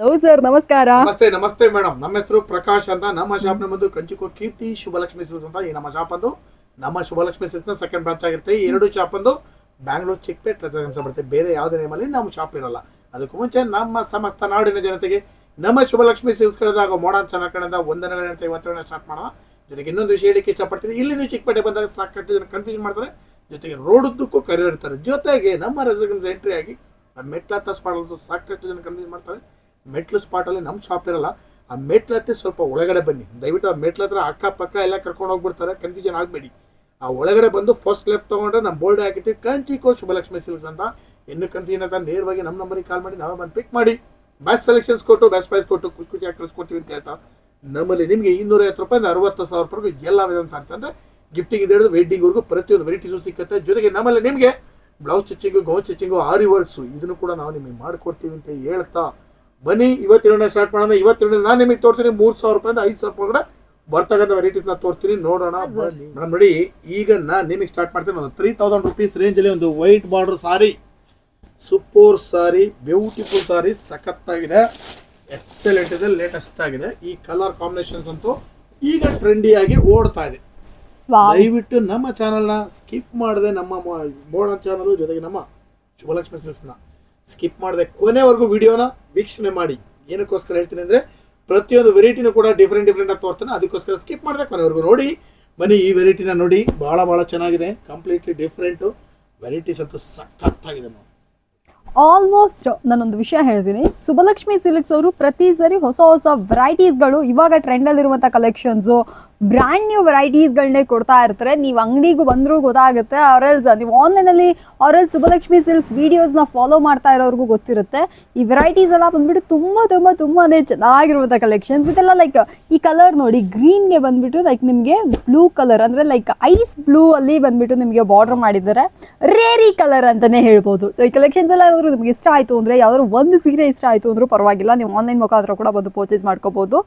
Hello sir ನಮಸ್ಕಾರ. ನಮಸ್ತೆ ನಮಸ್ತೆ ಮೇಡಮ್ ನಮ್ಮ ಹೆಸರು ಪ್ರಕಾಶ್ ಅಂತ. ನಮ್ಮ ಶಾಪ್ ನಮ್ಮದು ಕಂಚಿಕೋ ಕೀರ್ತಿ ಶುಭಲಕ್ಷ್ಮಿ ಸಿಲ್ಸ್ ಅಂತ ಈ ನಮ್ಮ ಶಾಪ್ ಅಂದು. ನಮ್ಮ ಶುಭಲಕ್ಷ್ಮಿ ಸಿಲ್ಸ್ ಸೆಕೆಂಡ್ ಬ್ರಾಂಚ್ ಆಗಿರುತ್ತೆ. ಎರಡು ಶಾಪ್ ಅಂದು ಬ್ಯಾಂಗ್ಳೂರ್ ಚಿಕ್ಕಪೇಟ್ ಅಂತ ಬರುತ್ತೆ. ಬೇರೆ ಯಾವುದೇ ನೇಮಲ್ಲಿ ನಮ್ಮ ಶಾಪ್ ಇರಲ್ಲ. ಅದಕ್ಕೂ ಮುಂಚೆ ನಮ್ಮ ಸಮಸ್ತ ನಾಡಿನ ಜನತೆಗೆ ನಮ್ಮ ಶುಭಲಕ್ಷ್ಮಿ ಸಿಲ್ಸ್ ಕಡೆದಾಗ ಮೋಡನ್ ಚೆನ್ನಾಗಿ ಕಡೆಯಿಂದ ಒಂದನೇ ಇವತ್ತನೇ ಸ್ಟಾರ್ಟ್ ಮಾಡೋಣ. ಜೊತೆಗೆ ಇನ್ನೊಂದು ವಿಷಯ ಹೇಳಿಕ್ಕೆ ಇಷ್ಟಪಡ್ತೀನಿ. ಇಲ್ಲಿ ನೀವು ಚಿಕ್ಕಪೇಟೆ ಬಂದಾಗ ಸಾಕಷ್ಟು ಜನ ಕನ್ಫ್ಯೂಷನ್ ಮಾಡ್ತಾರೆ. ಜೊತೆಗೆ ರೋಡ್ ಉದ್ದಕ್ಕೂ ಕರೆಯೋರ್ತಾರೆ ಜೊತೆಗೆ ನಮ್ಮ ರೆಸಿಡೆನ್ಸ್ ಎಂಟ್ರಿ ಆಗಿ ಮೆಟ್ಲ ಸ್ಪಾಟ್ ಸಾಕಷ್ಟು ಜನ ಕನ್ಫ್ಯೂಸ್ ಮಾಡ್ತಾರೆ. ಮೆಟ್ಲು ಸ್ಪಾಟಲ್ಲಿ ನಮ್ಮ ಶಾಪ್ ಇರಲ್ಲ, ಆ ಮೆಟ್ಲು ಹತ್ತಿ ಸ್ವಲ್ಪ ಒಳಗಡೆ ಬನ್ನಿ. ದಯವಿಟ್ಟು ಆ ಮೆಟ್ಲ ಹತ್ರ ಅಕ್ಕಪಕ್ಕ ಎಲ್ಲ ಕರ್ಕೊಂಡು ಹೋಗ್ಬಿಡ್ತಾರೆ ಕನ್ಫ್ಯೂಷನ್ ಆಗಬೇಡಿ. ಆ ಒಳಗಡೆ ಬಂದು ಫಸ್ಟ್ ಲೆಫ್ಟ್ ತೊಗೊಂಡ್ರೆ ನಮ್ಮ ಬೋಲ್ಡ್ ಹಾಕಿಟ್ಟು ಕಂಚಿಕೋ ಶುಭಲಕ್ಷ್ಮಿ ಸಿಲ್ಕ್ಸ್ ಅಂತ. ಇನ್ನು ಕನ್ಫ್ಯೂಷನ್ ಅಂತ ನೇರವಾಗಿ ನಮ್ಮ ನಂಬರಿಗೆ ಕಾಲ್ ಮಾಡಿ, ನಾವೇ ಬಂದು ಪಿಕ್ ಮಾಡಿ. ಬ್ಯಾಚ್ ಸೆಲೆಕ್ಷನ್ಸ್ ಕೊಟ್ಟು ಬೆಸ್ಟ್ ಪ್ರೈಸ್ ಕೊಟ್ಟು, ಖುಷಿ ಖುಷಿಯಾಗಿ ಕಳಿಸ್ಕೊಡ್ತೀವಿ ಅಂತ ಹೇಳ್ತಾ. ನಮ್ಮಲ್ಲಿ ನಿಮಗೆ ಇನ್ನೂರೈವತ್ತು ರೂಪಾಯಿಂದ ಅರವತ್ತು ರೂಪಾಯಿಗೂ ಎಲ್ಲ ವಿಧಾನ ಸಾರಿಸಿ ಅಂದರೆ ಗಿಫ್ಟಿಗೆ ಹಿಡಿದು ವೆಡ್ಡಿಂಗ್ವರೆಗೂ ಪ್ರತಿಯೊಂದು ವೆರೈಟೀಸು ಸಿಕ್ಕತ್ತೆ. ಜೊತೆಗೆ ನಮ್ಮಲ್ಲಿ ನಿಮಗೆ blouse stitching gown stitching aari works ಇದನ್ನು ಕೂಡ ನಾವು ನಿಮಗೆ ಮಾಡಿಕೊಡ್ತೀವಿ ಅಂತ ಹೇಳ್ತಾ. ಬನ್ನಿ ಇವತ್ತಿನ ಸ್ಟಾರ್ಟ್ ಮಾಡೋಣ. ಇವತ್ತಿನ ನಾನು ನಿಮಗೆ ತೋರ್ತೀನಿ ಮೂರು ಸಾವಿರ ರೂಪಾಯಿಂದ ಐದು ಸಾವಿರ ರೂಪಾಯಿ ಬರ್ತಕ್ಕಂಥ ವೆರೈಟೀಸ್ನ ತೋರ್ತೀನಿ ನೋಡೋಣ ಬನ್ನಿ. ಮೇಡಮ್ ನೋಡಿ ಈಗ ನಾನು ನಿಮಗೆ ಸ್ಟಾರ್ಟ್ ಮಾಡ್ತೀನಿ. ಒಂದು ತ್ರೀ ತೌಸಂಡ್ ರುಪೀಸ್ ರೇಂಜಲ್ಲಿ ಒಂದು white border sari super sari beautiful sari ಸಖತ್ತಾಗಿದೆ. ಎಕ್ಸಲೆಂಟ್ ಇದೆ ಲೇಟೆಸ್ಟ್ ಆಗಿದೆ. ಈ ಕಲರ್ ಕಾಂಬಿನೇಷನ್ಸ್ ಅಂತೂ ಈಗ ಟ್ರೆಂಡಿಯಾಗಿ ಓಡ್ತಾ ಇದೆ. ದಯವಿಟ್ಟು ನಮ್ಮ ಚಾನಲ್ನ ಸ್ಕಿಪ್ ಮಾಡದೆ ನಮ್ಮ ಮೋಡನ್ ಚಾನಲ್ ಜೊತೆಗೆ ನಮ್ಮ ಶುಭಲಕ್ಷ್ಮಿ ಸಿಲ್ಸ್ನ ಸ್ಕಿಪ್ ಮಾಡದೆ ಕೊನೆವರೆಗೂ ವಿಡಿಯೋನ ವೀಕ್ಷಣೆ ಮಾಡಿ. ಏನಕ್ಕೋಸ್ಕರ ಹೇಳ್ತೀನಿ ಅಂದರೆ, ಪ್ರತಿಯೊಂದು ವೆರೈಟಿನೂ ಕೂಡ ಡಿಫ್ರೆಂಟ್ ಡಿಫ್ರೆಂಟ್ ಆಗಿ ತೋರ್ತಾನೆ. ಅದಕ್ಕೋಸ್ಕರ ಸ್ಕಿಪ್ ಮಾಡಿದೆ ಕೊನೆವರೆಗೂ ನೋಡಿ. ಬನ್ನಿ, ಈ ವೆರೈಟಿನ ನೋಡಿ. ಭಾಳ ಭಾಳ ಚೆನ್ನಾಗಿದೆ. ಕಂಪ್ಲೀಟ್ಲಿ ಡಿಫ್ರೆಂಟು ವೆರೈಟೀಸ್ ಅಂತೂ ಸಖತ್ತಾಗಿದೆ ನೋಡಿ ಆಲ್ಮೋಸ್ಟ್ ನಾನೊಂದು ವಿಷಯ ಹೇಳ್ತೀನಿ. ಸುಬಲಕ್ಷ್ಮಿ ಸಿಲ್ಕ್ಸ್ ಅವರು ಪ್ರತಿ ಸರಿ ಹೊಸ ಹೊಸ ವೆರೈಟೀಸ್ಗಳು ಇವಾಗ ಟ್ರೆಂಡಲ್ಲಿರುವಂಥ ಕಲೆಕ್ಷನ್ಸು ಬ್ರ್ಯಾಂಡ್ ನ್ಯೂ ವೆರೈಟೀಸ್ಗಳನ್ನೇ ಕೊಡ್ತಾ ಇರ್ತಾರೆ. ನೀವು ಅಂಗಡಿಗೂ ಬಂದರೂ ಗೊತ್ತಾಗುತ್ತೆ. ಅವರೆಲ್ಸ್ ನೀವು ಆನ್ಲೈನಲ್ಲಿ ಅವರೆಲ್ಸ್ ಸುಬಲಕ್ಷ್ಮಿ ಸಿಲ್ಕ್ಸ್ ವೀಡಿಯೋಸ್ನ ಫಾಲೋ ಮಾಡ್ತಾ ಇರೋರಿಗೂ ಗೊತ್ತಿರುತ್ತೆ. ಈ ವೆರೈಟೀಸ್ ಎಲ್ಲ ಬಂದ್ಬಿಟ್ಟು ತುಂಬ ತುಂಬ ತುಂಬಾ ಚೆನ್ನಾಗಿರುವಂಥ ಕಲೆಕ್ಷನ್ಸ್ ಇದೆಲ್ಲ ಲೈಕ್ ಈ ಕಲರ್ ನೋಡಿ ಗ್ರೀನ್ಗೆ ಬಂದ್ಬಿಟ್ಟು ಲೈಕ್ ನಿಮಗೆ ಬ್ಲೂ ಕಲರ್ ಅಂದರೆ ಲೈಕ್ ಐಸ್ ಬ್ಲೂ ಅಲ್ಲಿ ಬಂದ್ಬಿಟ್ಟು ನಿಮಗೆ ಬಾರ್ಡರ್ ಮಾಡಿದ್ದಾರೆ. ರೇರಿ ಕಲರ್ ಅಂತಲೇ ಹೇಳ್ಬೋದು. ಸೊ ಈ ಕಲೆಕ್ಷನ್ಸ್ ಎಲ್ಲ ಏನಾದರೂ ನಿಮಗೆ ಇಷ್ಟ ಆಯಿತು ಅಂದರೆ ಯಾವ್ದಾದ್ರು ಒಂದು ಸೀರೆ ಇಷ್ಟ ಆಯಿತು ಅಂದರೂ ಪರವಾಗಿಲ್ಲ. ನೀವು ಆನ್ಲೈನ್ ಮುಖಾಂತರ ಕೂಡ ಬಂದು ಪರ್ಚೇಸ್ ಮಾಡ್ಕೋಬೋದು.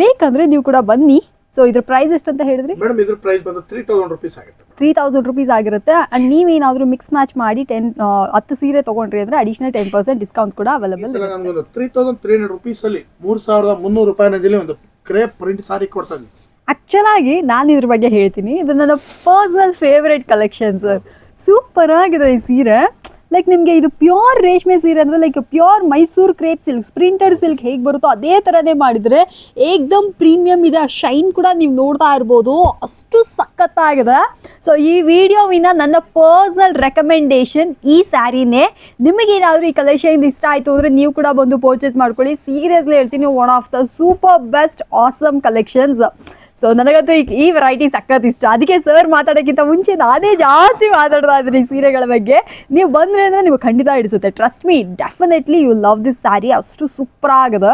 ಬೇಕಂದ್ರೆ ನೀವು ಕೂಡ ಬನ್ನಿ. ಸೊ ಇದ್ರ ಪ್ರೈಸ್ ಎಷ್ಟು ಅಂತ ಹೇಳಿದ್ರಿ? ಮೇಡಮ್ ಇದ್ರ ಪ್ರೈಸ್ ಬಂದು ತ್ರೀ ತೌಸಂಡ್ ರುಪೀಸ್ ಆಗುತ್ತೆ. ತ್ರೀ ತೌಸಂಡ್ ರುಪೀಸ್ ಆಗಿರುತ್ತೆ. ಆ್ಯಂಡ್ ನೀವೇನಾದರೂ ಮಿಕ್ಸ್ ಮ್ಯಾಚ್ ಮಾಡಿ ಟೆನ್ ಹತ್ತು ಸೀರೆ ತಗೊಂಡ್ರಿ ಅಂದ್ರೆ ಅಡಿಷನಲ್ ಟೆನ್ ಪರ್ಸೆಂಟ್ ಡಿಸ್ಕೌಂಟ್ ಕೂಡ ಅವೈಲೇಬಲ್ ನಮ್ಗೊಂದು ತ್ರೀ ತೌಸಂಡ್ ತ್ರೀ ಹಂಡ್ರೆಡ್ ರುಪೀಸಲ್ಲಿ ಮೂರು ಸಾವಿರದ ಮುನ್ನೂರು ರೂಪಾಯಿನಲ್ಲಿ ಒಂದು ಕ್ರೇಪ್ ಪ್ರಿಂಟ್ ಸಾರಿ ಕೊಡ್ತಾ ಆ್ಯಕ್ಚುಲಾಗಿ ನಾನು ಇದ್ರ ಬಗ್ಗೆ ಹೇಳ್ತೀನಿ. ಇದು ನನ್ನ personal favourite collection sir super ಆಗಿದೆ ಈ ಸೀರೆ. ಲೈಕ್ ನಿಮಗೆ ಇದು ಪ್ಯೂರ್ ರೇಷ್ಮೆ ಸೀರೆ ಅಂದರೆ like pure Mysuru crepe silk printed silk ಹೇಗೆ ಬರುತ್ತೋ ಅದೇ ಥರನೇ ಮಾಡಿದರೆ, ಏಕ್ದಮ್ ಪ್ರೀಮಿಯಮ್ ಇದೆ. ಶೈನ್ ಕೂಡ ನೀವು ನೋಡ್ತಾ ಇರ್ಬೋದು. ಅಷ್ಟು ಸಖತ್ತಾಗಿದೆ. ಸೊ ಈ ವಿಡಿಯೋವಿನ ನನ್ನ ಪರ್ಸನಲ್ ರೆಕಮೆಂಡೇಶನ್ ಈ ಸ್ಯಾರಿನೇ. ನಿಮಗೇನಾದರೂ ಈ ಕಲೆಕ್ಷನ್ ಇಷ್ಟ ಆಯಿತು ಅಂದರೆ, ನೀವು ಕೂಡ ಬಂದು ಪರ್ಚೇಸ್ ಮಾಡ್ಕೊಳ್ಳಿ. ಸೀರಿಯಸ್ಲಿ ಹೇಳ್ತೀನಿ one of the super best awesome collections so ನನಗಂತೂ ಈ- ಈ ವೆರೈಟಿ ಸಖತ್ ಇಷ್ಟ. ಅದಕ್ಕೆ ಸರ್ ಮಾತಾಡೋಕ್ಕಿಂತ ಮುಂಚೆ ನಾನೇ ಜಾಸ್ತಿ ಮಾತಾಡ್ತಾ ಇದ್ದೀನಿ ಈ ಸೀರೆಗಳ ಬಗ್ಗೆ. ನೀವು ಬಂದ್ರೆ ಅಂದರೆ ನೀವು ಖಂಡಿತ ಹಿಡಿಸುತ್ತೆ. Trust me definitely you love this sari ಅಷ್ಟು ಸೂಪರ್ ಆಗದ.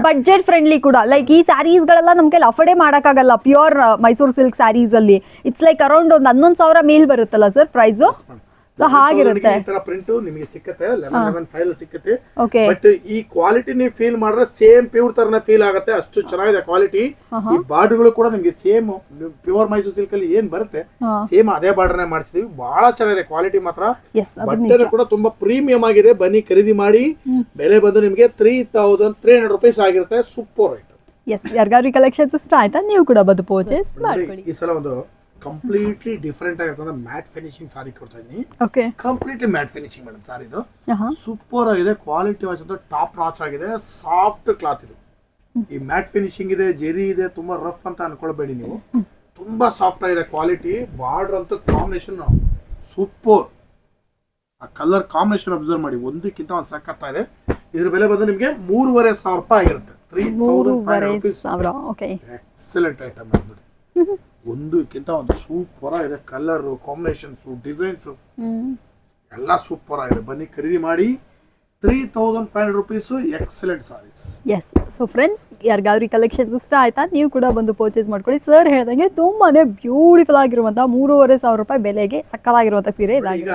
ಬಜೆಟ್ ಬಡ್ಜೆಟ್ ಫ್ರೆಂಡ್ಲಿ ಕೂಡ. ಲೈಕ್ ಈ ಸ್ಯಾರೀಸ್ಗಳೆಲ್ಲ ನಮ್ಮ ಕೈಲಿ ಅಫೋರ್ಡೇ ಮಾಡೋಕ್ಕಾಗಲ್ಲ. ಪ್ಯೂರ್ ಮೈಸೂರು ಸಿಲ್ಕ್ ಸ್ಯಾರೀಸ್ ಅಲ್ಲಿ. ಇಟ್ಸ್ ಲೈಕ್ ಅರೌಂಡ್ ಒಂದು ಹನ್ನೊಂದು ಸಾವಿರ ಮೇಲ್ ಬರುತ್ತಲ್ಲ ಸರ್ ಪ್ರೈಸು ಸೊ ಹಾಗಿರುತ್ತೆ. ಈ ತರ ಪ್ರಿಂಟ್ ನಿಮಗೆ ಸಿಕ್ಕತ್ತೆ ಲೆವೆನ್ ಫೈಲ್ ಸಿಕ್ಕತ್ತೆ. ಓಕೆ ಬಟ್ ಈ ಕ್ವಾಲಿಟಿ ನೀವು ಫೀಲ್ ಮಾಡಿದ್ರೆ ಸೇಮ್ ಪ್ಯೂರ್ ತರನ ಫೀಲ್ ಆಗುತ್ತೆ ಅಷ್ಟು ಚೆನ್ನಾಗಿದೆ ಕ್ವಾಲಿಟಿ ಈ ಬಾರ್ಡ್ಗಳು ಕೂಡ ನಿಮಗೆ ಸೇಮ್ ಪ್ಯೂರ್ ಮೈಸೂರು ಸಿಲ್ಕ್ ಅಲ್ಲಿ ಏನ್ ಬರುತ್ತೆ ಸೇಮ್ ಅದೇ ಬಾರ್ಡರ್ನೇ ಮಾಡಿಸಿದೀವಿ. ಬಹಳ ಚೆನ್ನಾಗಿದೆ ಕ್ವಾಲಿಟಿ ಮಾತ್ರ. ಬಟ್ಟೆನೂ ಕೂಡ ತುಂಬಾ ಪ್ರೀಮಿಯಂ ಆಗಿದೆ. ಬನ್ನಿ ಖರೀದಿ ಮಾಡಿ. ಬೆಲೆ ಬಂದು ನಿಮಗೆ three thousand three hundred rupees ಆಗಿರುತ್ತೆ. ಸೂಪರ್ ರೇಟ್ ಎಸ್ ಯಾರಿಗಾದ್ರೂ ಕಲೆಕ್ಷನ್ಸ್ ಇಷ್ಟ ಆಯ್ತಾ? ನೀವು ಕೂಡ ಬಂದು ಪರ್ಚೇಸ್ ಮಾಡ್ಕೊಳ್ಳಿ. ಈ ಸಲ ಒಂದು ಕಂಪ್ಲೀಟ್ಲಿ ಡಿಫ್ರೆಂಟ್ ಆಗಿರ್ತದೆ ಮ್ಯಾಟ್ ಫಿನಿಶಿಂಗ್ ಸಾರಿ ಕೊಡ್ತಾ ಇದೀನಿ okay completely matt finishing madam sari ಇದು. ಸೂಪರ್ ಆಗಿದೆ ಕ್ವಾಲಿಟಿ ವೈಸ್ ಅಂತ ಟಾಪ್ ನಾಚ್ ಆಗಿದೆ ಸಾಫ್ಟ್ ಕ್ಲಾತ್ ಇದು. ಈ ಮ್ಯಾಟ್ ಫಿನಿಶಿಂಗ್ ಇದೆ ಜೆರಿ ಇದೆ ತುಂಬಾ ರಫ್ ಅಂತ ಅನ್ಕೊಳ್ಬೇಡಿ ನೀವು. ತುಂಬಾ ಸಾಫ್ಟ್ ಆಗಿದೆ ಕ್ವಾಲಿಟಿ ಬಾರ್ಡರ್ ಅಂತ ಕಾಂಬಿನೇಷನ್ ಸೂಪರ್ ಆ ಕಲರ್ ಕಾಂಬಿನೇಷನ್ ಅಬ್ಸರ್ವ್ ಮಾಡಿ ಒಂದಕ್ಕಿಂತ ಒಂದು ಸಕ್ಕತ್ತ ಇದೆ. ಇದ್ರ ಬೆಲೆ ಬಂದು ನಿಮಗೆ ಮೂರುವರೆ ಸಾವಿರ ರೂಪಾಯಿ ಆಗಿರುತ್ತೆ. Three thousand five rupees okay excellent item ನೋಡಿ ಒಂದಕ್ಕಿಂತ ಒಂದು ಸೂಪರ್ ಆಗಿದೆ. ಕಲರು ಕಾಂಬಿನೇಷನ್ಸು ಡಿಸೈನ್ಸು ಎಲ್ಲ ಸೂಪರ್ ಆಗಿದೆ. ಬನ್ನಿ ಖರೀದಿ ಮಾಡಿ. Three thousand five hundred rupees excellent sarees yes so friends ಯಾರಿಗಾದ್ರೂ ಕಲೆಕ್ಷನ್ಸ್ ಇಷ್ಟ ಆಯ್ತಾ? ನೀವು ಕೂಡ ಬಂದು ಪರ್ಚೇಸ್ ಮಾಡ್ಕೊಳ್ಳಿ. ಸರ್ ಹೇಳ್ದಂಗೆ ತುಂಬಾನೇ ಬ್ಯೂಟಿಫುಲ್ ಆಗಿರುವಂತಹ ಮೂರುವರೆ ಸಾವಿರ ರೂಪಾಯಿ ಬೆಲೆಗೆ ಸಕ್ಕತ್ತಾಗಿರುವಂಥ ಸೀರೆ ಈಗ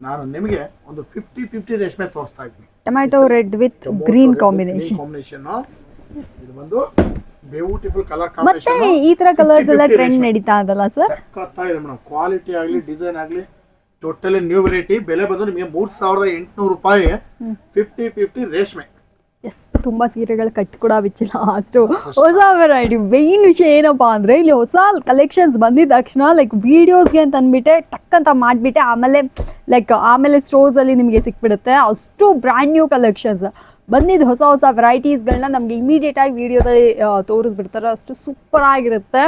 ನಾನು ನಿಮಗೆ ಒಂದು ಫಿಫ್ಟಿ ಫಿಫ್ಟಿ ರೇಷ್ಮೆ ತೋರಿಸ್ತಾ ಇದ್ದೀನಿ. Tomato red with green combination combination ಇದು ಬಂದು ಬ್ಯೂಟಿಫುಲ್ ಕಲರ್ ಮತ್ತೆ ಈ ತರ ಕಲರ್ಸ್ ಎಲ್ಲ ಟ್ರೆಂಡ್ ನಡೀತಾ ಅದಲ್ಲ ಸರ್ ಸಖತ್ತಾಗಿದೆ ಮೇಡಮ್ ಕ್ವಾಲಿಟಿ ಆಗಲಿ ಡಿಸೈನ್ ಆಗಲಿ ಟೋಟಲಿ ನ್ಯೂ ವೆರೈಟಿ ಬೆಲೆ ಬಂದು ನಿಮಗೆ ಮೂರ್ ಸಾವಿರದ ಎಂಟುನೂರು ರೂಪಾಯಿ ಫಿಫ್ಟಿ ಫಿಫ್ಟಿ ರೇಷ್ಮೆ. ಎಸ್ ತುಂಬಾ ಸೀರೆಗಳು ಕಟ್ಟಿ ಕೂಡ ಬಿಚ್ಚಿಲ್ಲ. ಅಷ್ಟು ಹೊಸ ವೆರೈಟಿ ಮೇನ್ ವಿಷಯ ಏನಪ್ಪಾ ಅಂದ್ರೆ ಇಲ್ಲಿ ಹೊಸ ಕಲೆಕ್ಷನ್ಸ್ ಬಂದಿದ ತಕ್ಷಣ ಲೈಕ್ ವಿಡಿಯೋಸ್ಗೆ ಅಂತ ಅಂದ್ಬಿಟ್ಟೆ ಟಕ್ ಅಂತ ಮಾಡಿಬಿಟ್ಟೆ ಆಮೇಲೆ ಲೈಕ್ ಆಮೇಲೆ ಸ್ಟೋರ್ಸ್ ಅಲ್ಲಿ ನಿಮಗೆ ಸಿಕ್ಬಿಡುತ್ತೆ. ಅಷ್ಟು ಬ್ರ್ಯಾಂಡ್ ನ್ಯೂ ಕಲೆಕ್ಷನ್ಸ್ ಬಂದಿದ್ದು ಹೊಸ ಹೊಸ ವೆರೈಟೀಸ್ಗಳನ್ನ ನಮಗೆ ಇಮಿಡಿಯೇಟ್ ಆಗಿ ವಿಡಿಯೋದಲ್ಲಿ ತೋರಿಸ್ಬಿಡ್ತಾರೆ ಅಷ್ಟು ಸೂಪರ್ ಆಗಿರುತ್ತೆ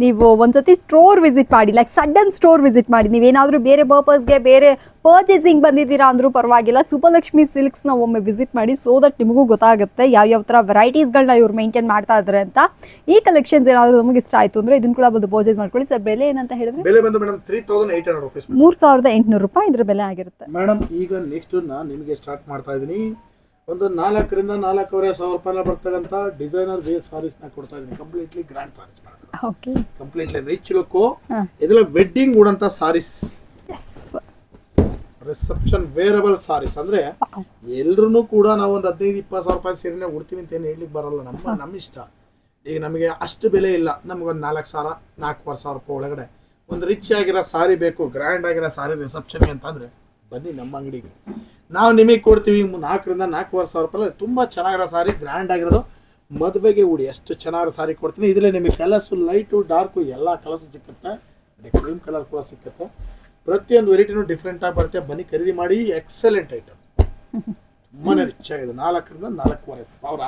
ನೀವು ಒಂದ್ಸತಿ ಸ್ಟೋರ್ ವಿಸಿಟ್ ಮಾಡಿ ಲೈಕ್ ಸಡನ್ ಸ್ಟೋರ್ ವಿಸಿಟ್ ಮಾಡಿ. ನೀವೇನಾದರೂ ಬೇರೆ ಪರ್ಪಸ್ಗೆ ಬೇರೆ ಪರ್ಚೇಸಿಂಗ್ ಬಂದಿದ್ದೀರಾ ಅಂದರೂ ಪರವಾಗಿಲ್ಲ. ಸುಪಲಕ್ಷ್ಮಿ ಸಿಲ್ಕ್ಸ್ನ ಒಮ್ಮೆ ವಿಸಿಟ್ ಮಾಡಿ ಸೊ ದಟ್ ನಿಮಗೂ ಗೊತ್ತಾಗುತ್ತೆ ಯಾವ್ಯಾವ ಥರ ವೆರೈಟೀಸ್ಗಳನ್ನ ಇವ್ರು ಮೇಂಟೈನ್ ಮಾಡ್ತಾ ಇದ್ದಾರೆ ಅಂತ. ಈ ಕಲೆಕ್ಷನ್ಸ್ ಏನಾದರೂ ನಮಗೆ ಇಷ್ಟ ಆಯಿತು ಅಂದರೆ ಇದನ್ನು ಕೂಡ ಬಂದು ಪರ್ಚೇಸ್ ಮಾಡ್ಕೊಳ್ಳಿ. ಸರ್ ಬೆಲೆ ಏನಂತ ಹೇಳಿದ್ರೆ? ಬೆಲೆ ಬಂದು madam three thousand eight hundred rupees ಮೂರು ಸಾವಿರದ ಎಂಟುನೂರು ರೂಪಾಯಿ ಇದ್ರ ಬೆಲೆ ಆಗಿರುತ್ತೆ. ಮೇಡಮ್ ಈಗ ನೆಕ್ಸ್ಟ್ ನಾನು ನಿಮಗೆ ಸ್ಟಾರ್ಟ್ ಮಾಡ್ತಾ ಇದ್ದೀನಿ. ಒಂದು ನಾಲ್ಕರಿಂದ ನಾಲ್ಕೂವರೆ ಸಾವಿರ ರೂಪಾಯಿನ ಬರ್ತಕ್ಕಂಥ ಡಿಸೈನರ್ ವೇರ್ ಸಾರೀಸ್ನ ಕೊಡ್ತಾ ಇದ್ದೀನಿ. Completely grand sarees okay completely rich look. ಇದೆಲ್ಲ ವೆಡ್ಡಿಂಗ್ ಉಡಂತ ಸಾರೀಸ್ ರಿಸೆಪ್ಷನ್ ವೇರಬಲ್ ಸಾರೀಸ್ ಅಂದ್ರೆ ಎಲ್ರು ಕೂಡ ನಾವು ಒಂದು ಹದಿನೈದು ಇಪ್ಪತ್ತು ಸಾವಿರ ರೂಪಾಯಿ ಸೀರೆನೇ ಉಡ್ತೀವಿ ಅಂತ ಏನು ಹೇಳಲಿಕ್ಕೆ ಬರಲ್ಲ. ನಮ್ಮ ನಮ್ಮ ಇಷ್ಟ. ಈಗ ನಮಗೆ ಅಷ್ಟು ಬೆಲೆ ಇಲ್ಲ. ನಮಗೊಂದು ನಾಲ್ಕು ಸಾವಿರ ನಾಲ್ಕೂವರೆ ಸಾವಿರ ರೂಪಾಯಿ ಒಳಗಡೆ. ಒಂದು ರಿಚ್ ಆಗಿರೋ ಸಾರಿ ಬೇಕು ಗ್ರ್ಯಾಂಡ್ ಆಗಿರೋ ಸಾರಿ ರಿಸೆಪ್ಷನ್ಗೆ ಅಂತಂದ್ರೆ ಬನ್ನಿ ನಮ್ಮ ಅಂಗಡಿಗೆ. ನಾವು ನಿಮಗೆ ಕೊಡ್ತೀವಿ ನಾಲ್ಕರಿಂದ ನಾಲ್ಕೂವರೆ ಸಾವಿರ ರೂಪಾಯಿ. ತುಂಬ ಚೆನ್ನಾಗಿರೋ ಸಾರಿ ಗ್ರ್ಯಾಂಡ್ ಆಗಿರೋದು. ಮದುವೆಗೆ ಉಡಿ, ಎಷ್ಟು ಚೆನ್ನಾಗಿರೋ ಸಾರಿ ಕೊಡ್ತೀನಿ. ಇದರಲ್ಲಿ ನಿಮಗೆ ಕಲರ್ಸು ಲೈಟು ಡಾರ್ಕು ಎಲ್ಲ ಕಲರ್ಸು ಸಿಕ್ಕುತ್ತೆ. ಕ್ರೀಮ್ ಕಲರ್ ಕೂಡ ಸಿಕ್ಕುತ್ತೆ. ಪ್ರತಿಯೊಂದು ವೆರೈಟಿನೂ ಡಿಫ್ರೆಂಟಾಗಿ ಬರುತ್ತೆ. ಬನ್ನಿ, ಖರೀದಿ ಮಾಡಿ. ಎಕ್ಸಲೆಂಟ್ ಐಟಮ್ ತುಂಬಾ ರಿಚ್ ಆಗಿದೆ. ನಾಲ್ಕರಿಂದ ನಾಲ್ಕೂವರೆ ಸಾವಿರ.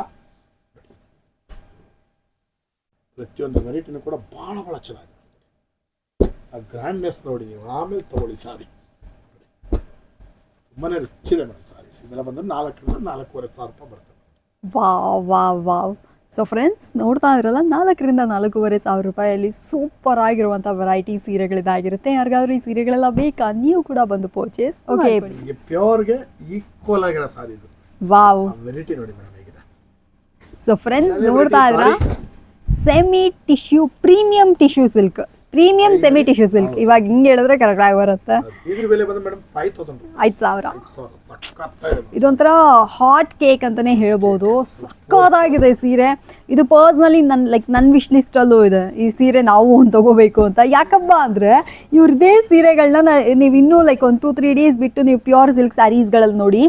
ಪ್ರತಿಯೊಂದು ವೆರೈಟಿನೂ ಕೂಡ ಭಾಳ ಭಾಳ ಚೆನ್ನಾಗಿದೆ. ಆ ಗ್ರ್ಯಾಂಡ್ನೆಸ್ ನೋಡಿ ನೀವು. ಆಮೇಲೆ ತಗೊಳ್ಳಿ ಸಾರಿ. ತುಂಬಾನೇ ರುಚಿದೆ ಮೇಡಮ್ ಸಾರೀಸ್ ಇದೆಲ್ಲ ಬಂದ್ರೆ ನಾಲ್ಕರಿಂದ ನಾಲ್ಕೂವರೆ ಸಾವಿರ ರೂಪಾಯಿ ಬರ್ತದೆ wow wow wow. So friends ನೋಡ್ತಾ ಇದ್ರಲ್ಲ ನಾಲ್ಕರಿಂದ ನಾಲ್ಕೂವರೆ ಸಾವಿರ ರೂಪಾಯಲ್ಲಿ ಸೂಪರ್ ಆಗಿರುವಂಥ ವೆರೈಟಿ ಸೀರೆಗಳಿದಾಗಿರುತ್ತೆ ಯಾರಿಗಾದ್ರೂ ಈ ಸೀರೆಗಳೆಲ್ಲ ಬೇಕಾ? ನೀವು ಕೂಡ ಬಂದು ಪರ್ಚೇಸ್ ಓಕೆ ನಿಮಗೆ ಪ್ಯೂರ್ಗೆ ಈಕ್ವಲ್ ಆಗಿರೋ ಸಾರಿ ಇದು. ವಾವ್. ವೆರೈಟಿ ನೋಡಿ ಮೇಡಮ್ ಹೇಗಿದೆ. ಸೊ ಫ್ರೆಂಡ್ಸ್ ನೋಡ್ತಾ ಇದ್ರ? Semi tissue premium tissue silk premium semi tissue silk ಇವಾಗ ಹಿಂಗೆ ಹೇಳಿದ್ರೆ ಕರೆಕ್ಟ್ ಆಗಿ ಬರುತ್ತೆ. ಐದು ಸಾವಿರ. ಇದೊಂಥರ ಹಾಟ್ ಕೇಕ್ ಅಂತಾನೆ ಹೇಳ್ಬೋದು. ಸಕ್ಕತ್ತಾಗಿದೆ ಸೀರೆ. ಇದು ಪರ್ಸ್ನಲಿ ನನ್ನ ಲೈಕ್ ನನ್ನ ವಿಶ್ ಲಿಸ್ಟಲ್ಲೂ ಇದೆ. ಈ ಸೀರೆ ನಾವು ಒಂದು ತಗೋಬೇಕು ಅಂತ. ಯಾಕಪ್ಪ ಅಂದರೆ ಇವ್ರದೇ ಸೀರೆಗಳನ್ನ ನೀವು ಇನ್ನೂ ಲೈಕ್ ಒಂದು ಟೂ ತ್ರೀ ಡೇಸ್ ಬಿಟ್ಟು ನೀವು ಪ್ಯೂರ್ ಸಿಲ್ಕ್ ಸ್ಯಾರೀಸ್ಗಳಲ್ಲಿ ನೋಡಿ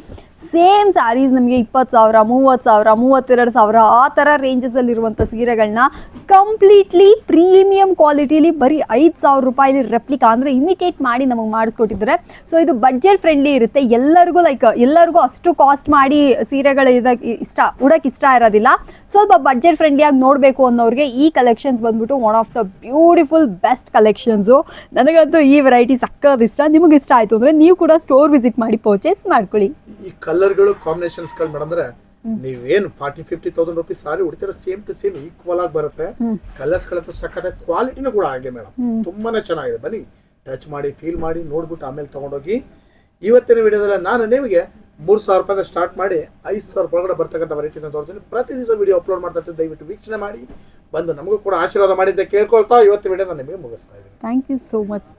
ಸೇಮ್ ಸ್ಯಾರೀಸ್ ನಮಗೆ ಇಪ್ಪತ್ತು ಸಾವಿರ, ಮೂವತ್ತು ಸಾವಿರ, ಮೂವತ್ತೆರಡು ಸಾವಿರ, ಆ ಥರ ರೇಂಜಸಲ್ಲಿರುವಂಥ ಸೀರೆಗಳನ್ನ ಕಂಪ್ಲೀಟ್ಲಿ ಪ್ರೀಮಿಯಂ ಕ್ವಾಲಿಟಿಲಿ ಬರೀ ಐದು ಸಾವಿರ ರೂಪಾಯಿಲಿ ರೆಪ್ಲಿಕಾ ಅಂದರೆ ಇಮಿಟೇಟ್ ಮಾಡಿ ನಮಗೆ ಮಾಡಿಸ್ಕೊಟ್ಟಿದ್ದಾರೆ. ಸೊ ಇದು ಬಡ್ಜೆಟ್ ಫ್ರೆಂಡ್ಲಿ ಇರುತ್ತೆ. ಎಲ್ಲರಿಗೂ ಲೈಕ್ ಎಲ್ಲರಿಗೂ ಅಷ್ಟು ಕಾಸ್ಟ್ ಮಾಡಿ ಸೀರೆಗಳು ಇದಕ್ಕೆ ಇಷ್ಟ ಉಡಕ್ಕೆ ಇಷ್ಟ ಇರೋದಿಲ್ಲ. ಸ್ವಲ್ಪ ಬಡ್ಜೆಟ್ ಫ್ರೆಂಡ್ಲಿಯಾಗಿ ನೋಡಬೇಕು ಅನ್ನೋರಿಗೆ ಈ ಕಲೆಕ್ಷನ್ಸ್ ಬಂದ್ಬಿಟ್ಟು one of the beautiful best collections ನನಗಂತೂ ಈ ವೆರೈಟಿ ಸಕ್ಕದಿಷ್ಟ ಇಷ್ಟ. ನಿಮಗೆ ಇಷ್ಟ ಆಯಿತು ಅಂದರೆ ನೀವು ಕೂಡ ಸ್ಟೋರ್ ವಿಸಿಟ್ ಮಾಡಿ ಪರ್ಚೇಸ್ ಮಾಡ್ಕೊಳ್ಳಿ. ಕಲರ್ಗಳು ಕಾಂಬಿನೇಷನ್ಸ್ಗಳು ಮೇಡಮ್ ಅಂದ್ರೆ ನೀವೇನು forty fifty thousand rupees sari ಉಡ್ತೀರ same to same equal ಆಗಿ ಬರುತ್ತೆ. ಕಲರ್ಸ್ ಕಲರ್ಸ್ಗಳಂತೂ ಸಕ್ಕತ್ತ ಕ್ವಾಲಿಟಿನೂ ಕೂಡ ಹಾಗೆ ಮೇಡಮ್ ತುಂಬಾನೇ ಚೆನ್ನಾಗಿದೆ. ಬನ್ನಿ ಟಚ್ ಮಾಡಿ ಫೀಲ್ ಮಾಡಿ ನೋಡ್ಬಿಟ್ಟು ಆಮೇಲೆ ತಗೊಂಡೋಗಿ. ಇವತ್ತಿನ ವಿಡಿಯೋದಲ್ಲಿ ನಾನು ನಿಮಗೆ ಮೂರು ಸಾವಿರ ರೂಪಾಯಿಂದ ಸ್ಟಾರ್ಟ್ ಮಾಡಿ ಐದು ಸಾವಿರ ಒಳಗಡೆ ಬರ್ತಕ್ಕಂಥ ವೆರೈಟಿನ ತೋರಿಸ್ತೀನಿ. ಪ್ರತಿ ದಿವಸ ವಿಡಿಯೋ ಅಪ್ಲೋಡ್ ಮಾಡ್ತಾ ಇರ್ತೀನಿ ದಯವಿಟ್ಟು ವೀಕ್ಷಣೆ ಮಾಡಿ. ಬಂದು ನಮಗೂ ಕೂಡ ಆಶೀರ್ವಾದ ಮಾಡಿದ್ದೆ ಕೇಳ್ಕೊಳ್ತಾ ಇವತ್ತಿನ ವಿಡಿಯೋ ನಾನು ನಿಮಗೆ ಮುಗಿಸ್ತಾ ಇದ್ದೀನಿ. Thank you so much